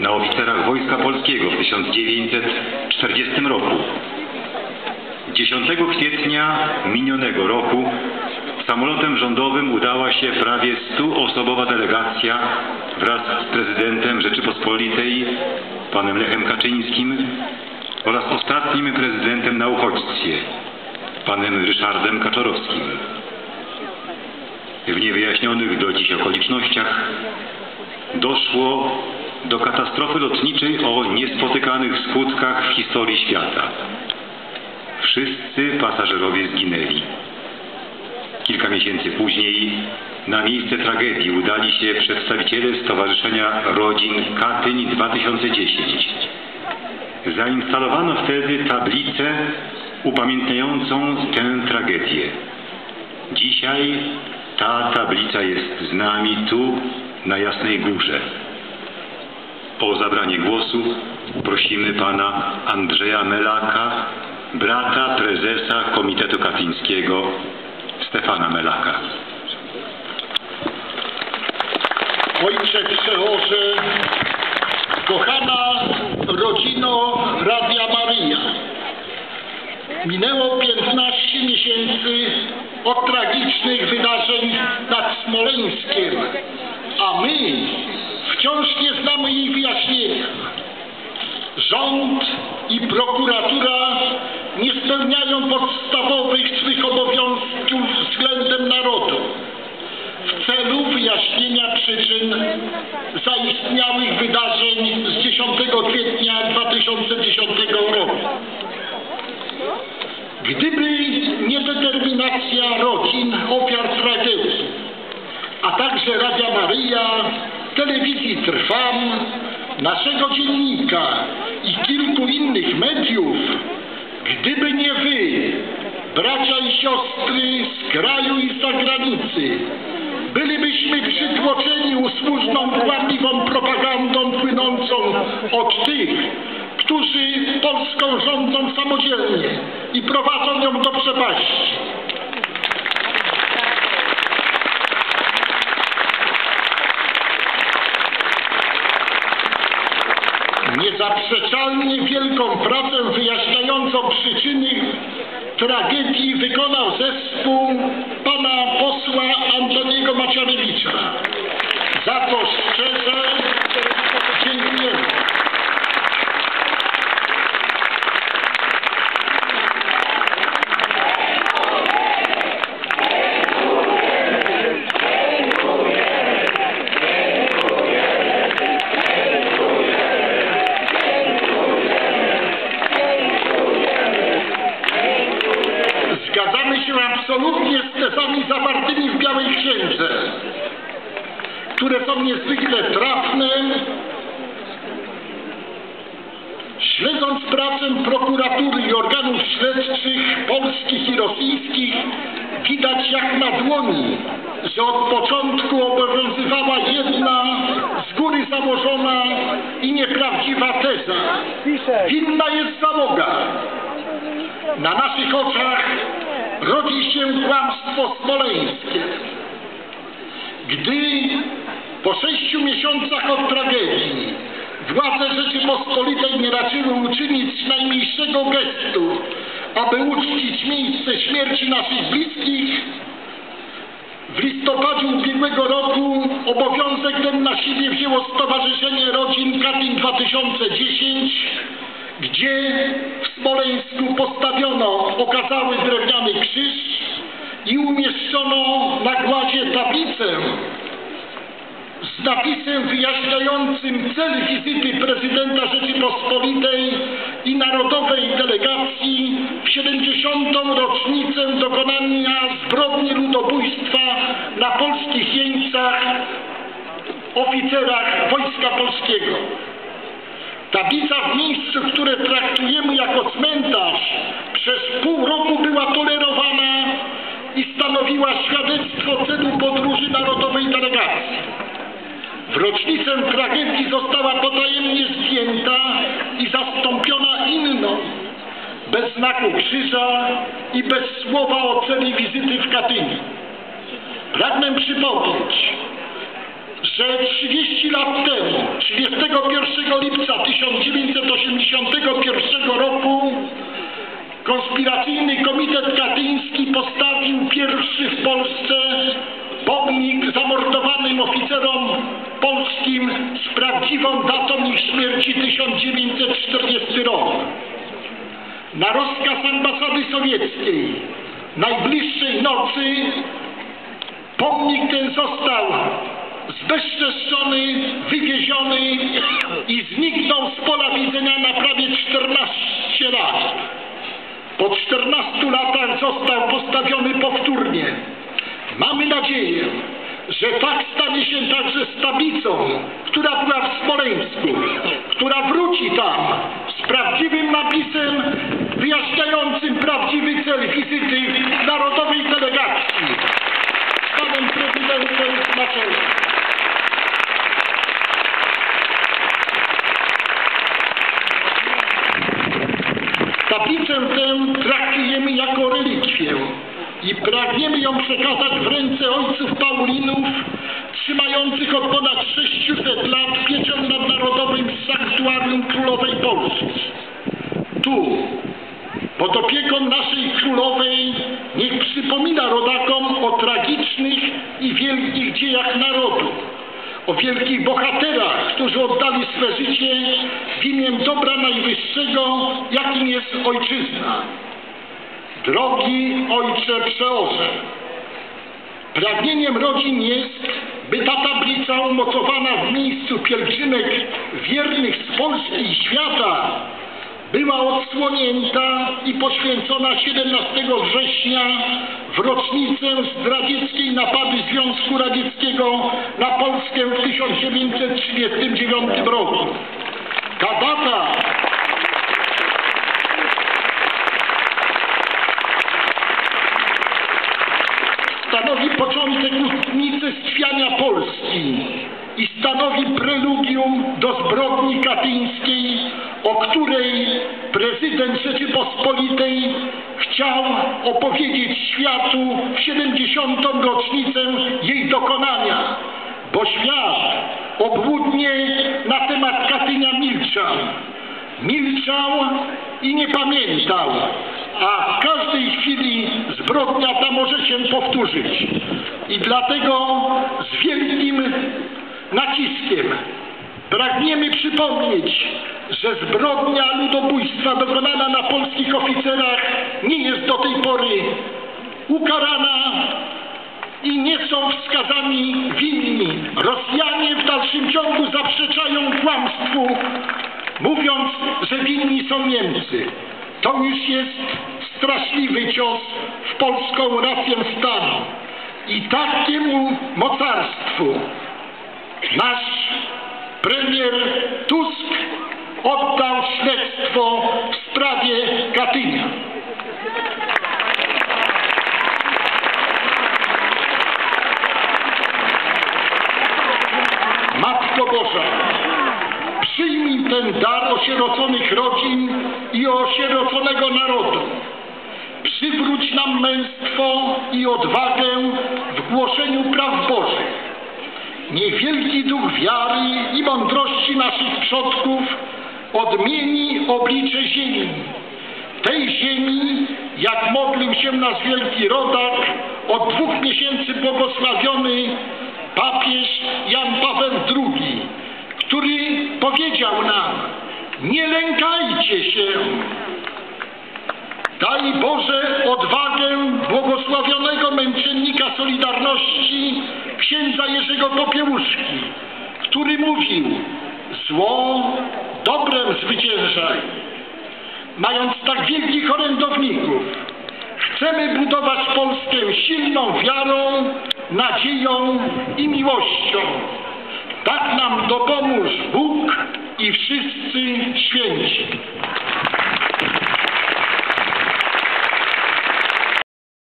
na oficerach Wojska Polskiego w 1940 roku. 10 kwietnia minionego roku samolotem rządowym udała się prawie 100-osobowa delegacja wraz z prezydentem Rzeczypospolitej, panem Lechem Kaczyńskim oraz ostatnim prezydentem na uchodźstwie, panem Ryszardem Kaczorowskim. W niewyjaśnionych do dziś okolicznościach doszło do katastrofy lotniczej o niespotykanych skutkach w historii świata. Wszyscy pasażerowie zginęli. Kilka miesięcy później na miejsce tragedii udali się przedstawiciele Stowarzyszenia Rodzin Katyń 2010. Zainstalowano wtedy tablicę upamiętniającą tę tragedię. Dzisiaj ta tablica jest z nami tu, na Jasnej Górze. O zabranie głosu prosimy pana Andrzeja Melaka, brata prezesa Komitetu Katyńskiego Stefana Melaka. Ojcze Przełoże, kochana rodzino Radia Maryja. Minęło 15 miesięcy od tragicznych wydarzeń nad Smoleńskiem, a my wciąż nie znamy jej wyjaśnienia. Rząd i prokuratura nie spełniają podstawowych swych obowiązków względem narodu w celu wyjaśnienia przyczyn zaistniałych wydarzeń z 10 kwietnia 2010 roku. Gdyby nie determinacja rodzin ofiar tragedii, a także Radia Maryja, telewizji Trwam, naszego dziennika i kilku innych mediów, gdyby nie wy, bracia i siostry z kraju i z zagranicy, bylibyśmy przytłoczeni usłużną, kłamliwą propagandą płynącą od tych, którzy Polską rządzą samodzielnie i prowadzą ją do przepaści. Niezaprzeczalnie wielką pracę wyjaśniającą przyczyny tragedii wykonał zespół które są niezwykle trafne. Śledząc pracę prokuratury i organów śledczych polskich i rosyjskich, widać jak na dłoni, że od początku obowiązywała jedna, z góry założona i nieprawdziwa teza. Winna jest załoga. Na naszych oczach rodzi się kłamstwo smoleńskie. Gdy po sześciu miesiącach od tragedii władze Rzeczypospolitej nie raczyły uczynić najmniejszego gestu, aby uczcić miejsce śmierci naszych bliskich, w listopadzie ubiegłego roku obowiązek ten na siebie wzięło Stowarzyszenie Rodzin Katyń 2010, gdzie w Smoleńsku postawiono okazały drewniany krzyż i umieszczono na głazie tablicę z napisem wyjaśniającym cel wizyty prezydenta Rzeczypospolitej i narodowej delegacji w 70. rocznicę dokonania zbrodni ludobójstwa na polskich jeńcach, oficerach Wojska Polskiego. Tablica w miejscu, które traktujemy jako cmentarz, przez pół roku była tolerowana i stanowiła świadectwo celu podróży narodowej delegacji. W rocznicę tragedii została potajemnie zdjęta i zastąpiona inną, bez znaku krzyża i bez słowa o celi wizyty w Katyniu. Pragnę przypomnieć, że 30 lat temu, 31 lipca 1981 roku konspiracyjny komitet katyński postawił pierwszy w Polsce prawdziwą datą ich śmierci 1940 rok. Na rozkaz ambasady sowieckiej najbliższej nocy pomnik ten został zbezczeszczony, wywieziony i zniknął z pola widzenia na prawie 14 lat. Po 14 latach został postawiony powtórnie. Mamy nadzieję, że tak stanie się także z tablicą, która była w Smoleńsku, która wróci tam z prawdziwym napisem wyjaśniającym prawdziwy cel wizyty narodowej delegacji z panem prezydentem na czele. Tablicę tę traktujemy jako relikwię i pragniemy ją przekazać w ręce ojców Paulinów, trzymających od ponad 600 lat pieczę nad Narodowym Sanktuarium Królowej Polski. Tu, pod opieką naszej królowej, niech przypomina rodakom o tragicznych i wielkich dziejach narodu, o wielkich bohaterach, którzy oddali swe życie w imię dobra najwyższego, jakim jest ojczyzna. Drogi Ojcze Przeorze, pragnieniem rodzin jest, by ta tablica umocowana w miejscu pielgrzymek wiernych z Polski i świata była odsłonięta i poświęcona 17 września w rocznicę zdradzieckiej napady Związku Radzieckiego na Polskę w 1939 roku. Ta data stanowi początek unicestwiania Polski i stanowi preludium do zbrodni katyńskiej, o której prezydent Rzeczypospolitej chciał opowiedzieć światu w 70. rocznicę jej dokonania, bo świat obłudnie na temat Katynia milczał. Milczał i nie pamiętał, a w każdej chwili zbrodnia ta może się powtórzyć. I dlatego z wielkim naciskiem pragniemy przypomnieć, że zbrodnia ludobójstwa dokonana na polskich oficerach nie jest do tej pory ukarana i nie są wskazani winni. Rosjanie w dalszym ciągu zaprzeczają kłamstwu, mówiąc, że winni są Niemcy. To już jest straszliwy cios w polską rację stanu. I takiemu mocarstwu nasz premier Tusk oddał śledztwo w sprawie Katynia. Matko Boża, przyjmij ten dar osieroconych rodzin i osieroconego narodu. Przywróć nam męstwo i odwagę w głoszeniu praw Bożych. Niech wielki duch wiary i mądrości naszych przodków odmieni oblicze ziemi. Tej ziemi, jak modlił się nasz wielki rodak, od dwóch miesięcy błogosławiony papież Jan Paweł II, który powiedział nam, nie lękajcie się, Daj Boże odwagę błogosławionego męczennika Solidarności księdza Jerzego Popiełuszki, który mówił zło dobrem zwyciężaj. Mając tak wielkich orędowników, chcemy budować Polskę silną wiarą, nadzieją i miłością. Tak nam dopomóż Bóg i wszyscy święci.